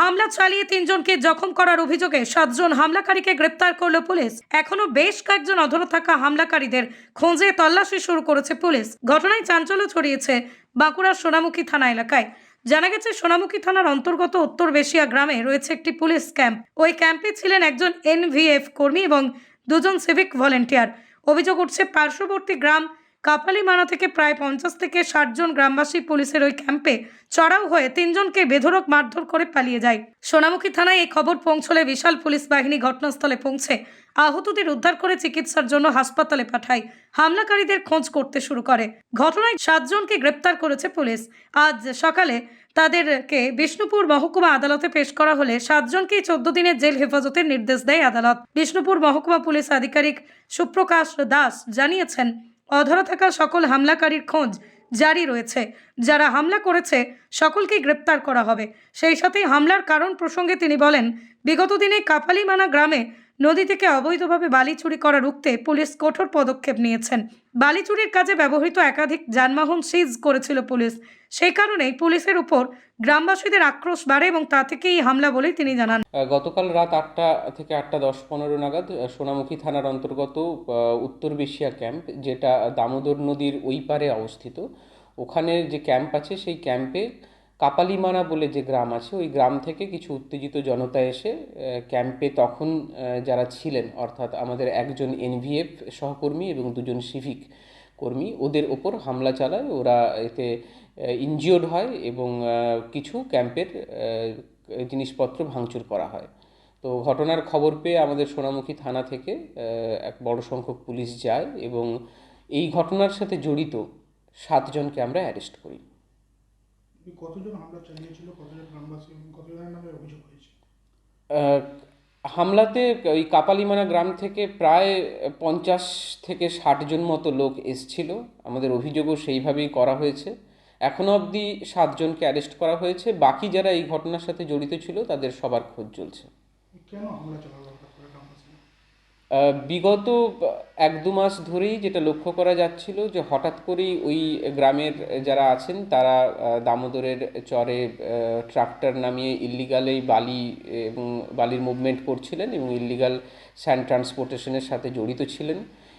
হামলা চালিয়ে তিনজনকে জখম করার অভিযোগে সাতজন হামলাকারীকে গ্রেপ্তার করল পুলিশ। এখনও বেশ কয়েকজন অধরা থাকা হামলাকারীদের খোঁজে তল্লাশি শুরু করেছে পুলিশ। ঘটনায় চাঞ্চল্য ছড়িয়েছে বাঁকুড়ার সোনামুখী থানা এলাকায়। জানা গেছে, সোনামুখী থানার অন্তর্গত উত্তর বেশিয়া গ্রামে রয়েছে একটি পুলিশ ক্যাম্প। ওই ক্যাম্পে ছিলেন একজন এনভিএফ কর্মী এবং দুজন সিভিক ভলেন্টিয়ার। অভিযোগ উঠছে, পার্শ্ববর্তী গ্রাম কাপালিমানা থেকে প্রায় পঞ্চাশ থেকে ষাট জন গ্রামবাসী পুলিশের ওই ক্যাম্পে চড়াও হয়ে তিনজনকে বেধরক মারধর করে পালিয়ে যায়। সোনামুখী থানায় এই খবর পৌঁছলে বিশাল পুলিশ বাহিনী ঘটনাস্থলে পৌঁছে আহতদের উদ্ধার করে চিকিৎসার জন্য হাসপাতালে পাঠায়। হামলাকারীদের খোঁজ করতে শুরু করে। ঘটনায় সাতজনকে গ্রেপ্তার করেছে পুলিশ। আজ সকালে তাদেরকে বিষ্ণুপুর মহকুমা আদালতে পেশ করা হলে সাতজনকেই চোদ্দ দিনের জেল হেফাজতের নির্দেশ দেয় আদালত। বিষ্ণুপুর মহকুমা পুলিশ আধিকারিক সুপ্রকাশ দাস জানিয়েছেন অধরা থাকা সকল হামলাকারীর খোঁজ জারি রয়েছে। যারা হামলা করেছে, সকলকেই গ্রেপ্তার করা হবে। সেই সাথে হামলার কারণ প্রসঙ্গে তিনি বলেন, বিগত দিনে কাপালিমানা গ্রামে নদী থেকে অবৈধভাবে বালি চুরি করা রুখতে পুলিশ কঠোর পদক্ষেপ নিয়েছেন। বালি চুরির কাজে ব্যবহৃত একাধিক যানবাহন সিজ করেছিল পুলিশ। সেই কারণেই পুলিশের উপর গ্রামবাসীদের আক্রোশ বাড়ে এবং তা থেকেই হামলা বলেই তিনি জানান। গতকাল রাত আটটা থেকে আটটা দশ পনেরো নাগাদ সোনামুখী থানার অন্তর্গত উত্তর বেশিয়া ক্যাম্প, যেটা দামোদর নদীর ওই পারে অবস্থিত, ওখানে যে ক্যাম্প আছে, সেই ক্যাম্পে কাপালিমানা বলে যে গ্রাম আছে, ওই গ্রাম থেকে কিছু উত্তেজিত জনতা এসে ক্যাম্পে তখন যারা ছিলেন, অর্থাৎ আমাদের একজন এনভিএফ সহকর্মী এবং দুজন সিভিক কর্মী, ওদের ওপর হামলা চালায়। ওরা এতে ইনজিওর্ড হয় এবং কিছু ক্যাম্পের জিনিসপত্র ভাঙচুর করা হয়। তো ঘটনার খবর পেয়ে আমাদের সোনামুখী থানা থেকে এক বড় সংখ্যক পুলিশ যায় এবং এই ঘটনার সাথে জড়িত সাতজনকে আমরা অ্যারেস্ট করি। কতজন হামলা চালিয়েছিল কতজন গ্রামবাসী কতজনের নামে অভিযোগ হয়েছে? হামলাতে ওই কাপালিমানা গ্রাম থেকে প্রায় পঞ্চাশ থেকে ষাট জন মতো লোক এসছিল। আমাদের অভিযোগও সেইভাবেই করা হয়েছে। এখনও অবধি সাতজনকে অ্যারেস্ট করা হয়েছে। বাকি যারা এই ঘটনার সাথে জড়িত ছিল তাদের সবার খোঁজ চলছে। কেন হামলা চালালো হঠাৎ করে গ্রামবাসী আহ, বিগত এক দু মাস ধরেই যেটা লক্ষ্য করা যাচ্ছিল যে হঠাৎ করেই ওই গ্রামের যারা আছেন, তারা দামোদরের চরে ট্রাক্টর নামিয়ে ইল্লিগালেই বালি এবং বালির মুভমেন্ট করছিলেন এবং ইল্লিগাল স্যান্ড ট্রান্সপোর্টেশনের সাথে জড়িত ছিলেন।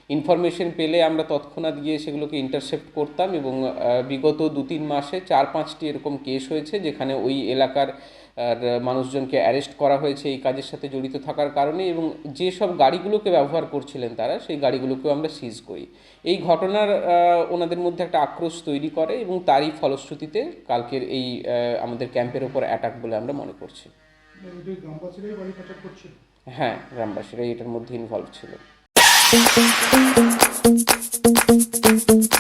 ইনফরমেশন পেলে আমরা তৎক্ষণাৎ গিয়ে সেগুলোকে ইন্টারসেপ্ট করতাম এবং বিগত দু তিন মাসে চার পাঁচটি এরকম কেস হয়েছে যেখানে ওই এলাকার আর মানুষজনকে অ্যারেস্ট করা হয়েছে এই কাজের সাথে জড়িত থাকার কারণে এবং যেসব গাড়িগুলোকে ব্যবহার করছিলেন তারা সেই গাড়িগুলোকেও আমরা সিজ করি। এই ঘটনার ওনাদের মধ্যে একটা আক্রোশ তৈরি করে এবং তারই ফলশ্রুতিতে কালকের এই আমাদের ক্যাম্পের ওপর অ্যাটাক বলে আমরা মনে করছি। গ্রামবাসীরাই বাড়ি হ্যাঁ গ্রামবাসীরা এটার মধ্যে ইনভলভ ছিল। どんどんどんどんどんどんどん。